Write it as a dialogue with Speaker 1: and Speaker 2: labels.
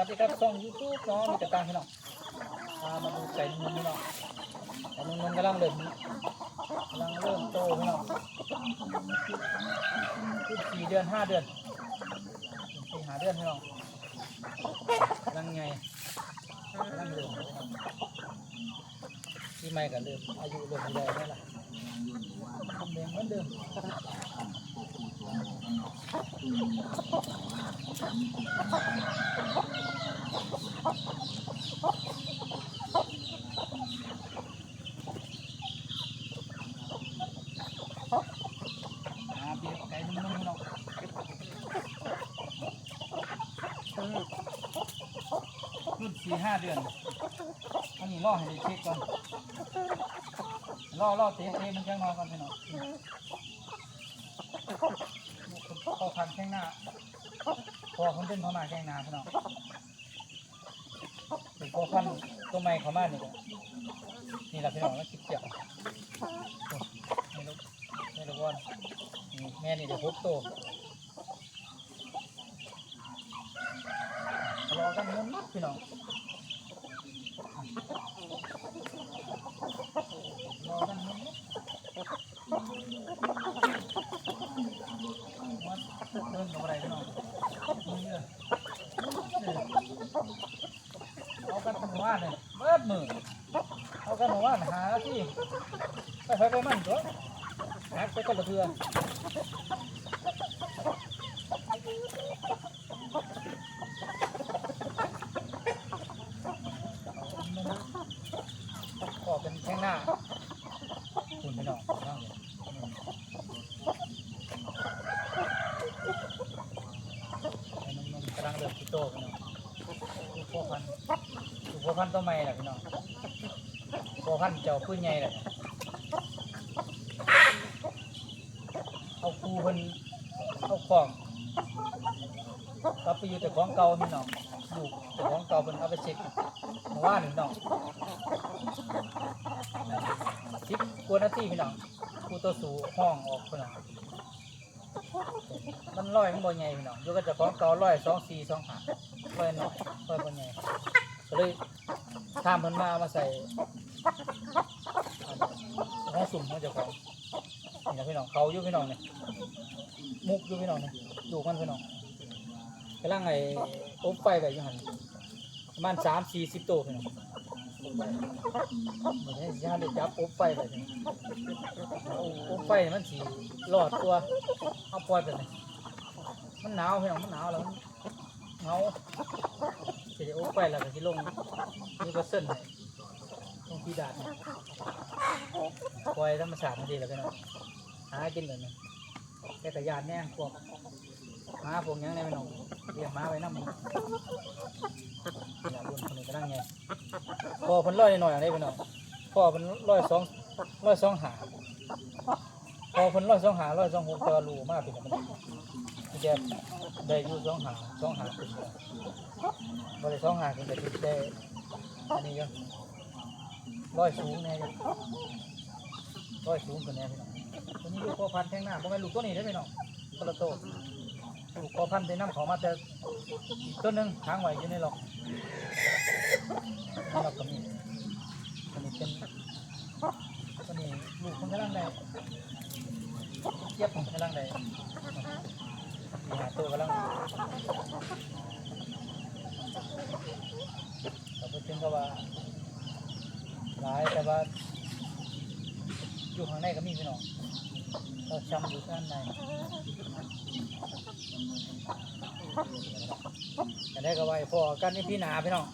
Speaker 1: วัสดีครับช่องยูทูบเนาะมีแต่ตังพี่น้องพามาดูไก่นมพี่น้องไก่นมกำลังเริ่มกำลังเริ่มโตพี่น้องขึ้นสี่เดือนห้าเดือนสี่ห้าเดือนพี่น้องกำลังไงกำลังเริ่มที่ไม่กันเริ่มอายุเริ่มมีแรงแล้วล่ะเดิมเหมือนเดิม อาเบียร์ไก่นุ่มๆเนาะรุ่นสี่ ห้าเดือนอันนี้ล่อให้ได้เช็คก่อนล่อล่อเตะเตะมันจังนอนก่อนพี่น้องเข้าคันแข้งหน้าพอคนเป็นเข้ามาแข้งหน้าพี่น้องพอคันตัวใหม่เขามานี่ก็นี่แหละพี่น้องแล้วคิดเจียวนี่ลูกนี่ลูกบอลนี่แม่นี่เดี๋ยวพบโตรอกันมุนมัด พี่น้องเดินกับอะไรพี่น้องเอากันทั้งวันเลยเบิดมือเอากันทั้งวันหาที่ไปไปไปมันตัวหักไปคนละเพื่อ ก็เป็นแข้งหน้าคุณพี่น้ องข้างเลยนมๆกำลังเริ่มที่โตพี่น้องลูกพ่อพันธุ์ลูกพ่อพันธุ์ตัวใหม่แหละพี่น้องพ่อพันธุ์เจ้าพื้นใหญ่แหละเอาคูเพิ่นเอาของกลับไปอยู่แต่ของเก่าพี่น้องลูกแต่ของเก่าเพิ่นเอาไปเช็คเมื่อวานพี่น้องสิบกว่านาทีพี่น้อง กูตัวสูห้องออกพี่น้องมันร้อยมันบ่ใหญ่พี่น้องอยู่กับเจ้าของเก่าร้อยสองสี่สองห้าร้อยหน่อยร้อยบ่ใหญ่ก็เลยทามเพิ่นมามาใส่ห้องสุ่มของเจ้าของนี่นะพี่น้องเขาอยู่พี่น้องเนี่ยมุกอยู่พี่น้องเนี่ยดูมันพี่น้องกำลังไอ้อบไฟแบบยู่หันประมาณสามสี่สิบตัวพี่น้อง มันให้ยาได้จับอบไฟไปนี่เอาอบไฟมันสีหลอดตัวเอาปล่อยไปเลยมันหนาวพี่น้องมันหนาวแล้วมันเหงาเสิได้อบไฟแล้วก็สิลงนี่ก็เส้นให้ลงพีดาดนี่ปล่อยธรรมชาติมันดีแล้วพี่น้องหากินเลยนะแต่กระยานแน่พวกหมาพวกยังไงพี่หน้องเลี้ยงหมาไว้น้ำมัน นี่พอเพิ่นร้อยหน่อยอะไรพี่น้องพอเพิ่นร้อยสองร้อยสองหาพอเพิ่นร้อยสองหาร้อยสองหกตัวรูมากพี่น้องมันจะได้อยู่สองหาสองหาขึ้นเลยบ่ได้สองหาขึ้นแต่ติดได้อันนี้ก็ร้อยสูงแน่อยู่ร้อยสูงขึ้นแน่พี่น้องตัวนี้ลูกพ่อพันแท่งหน้าบ่แม่นลูกตัวนี้ได้พี่น้องคนละโตลูกพ่อพันธุ์ได้น้ำเขามาแต่ต้นหนึ่งค้างไว้อยู่ในหลอก นี่เราก็มีตัวนี้เป็นตัวนี้ลูกคนกำลังได้เทียบคนกำลังได้มีหาตัวกำลังเราไปถึงก็ว่าหลายแต่ว่าอยู่ข้างในก็มีพี่น้องเราจำอยู่ข้างในแต่ได้ก็ไว้พอกันนี่พี่หนาพี่น้อง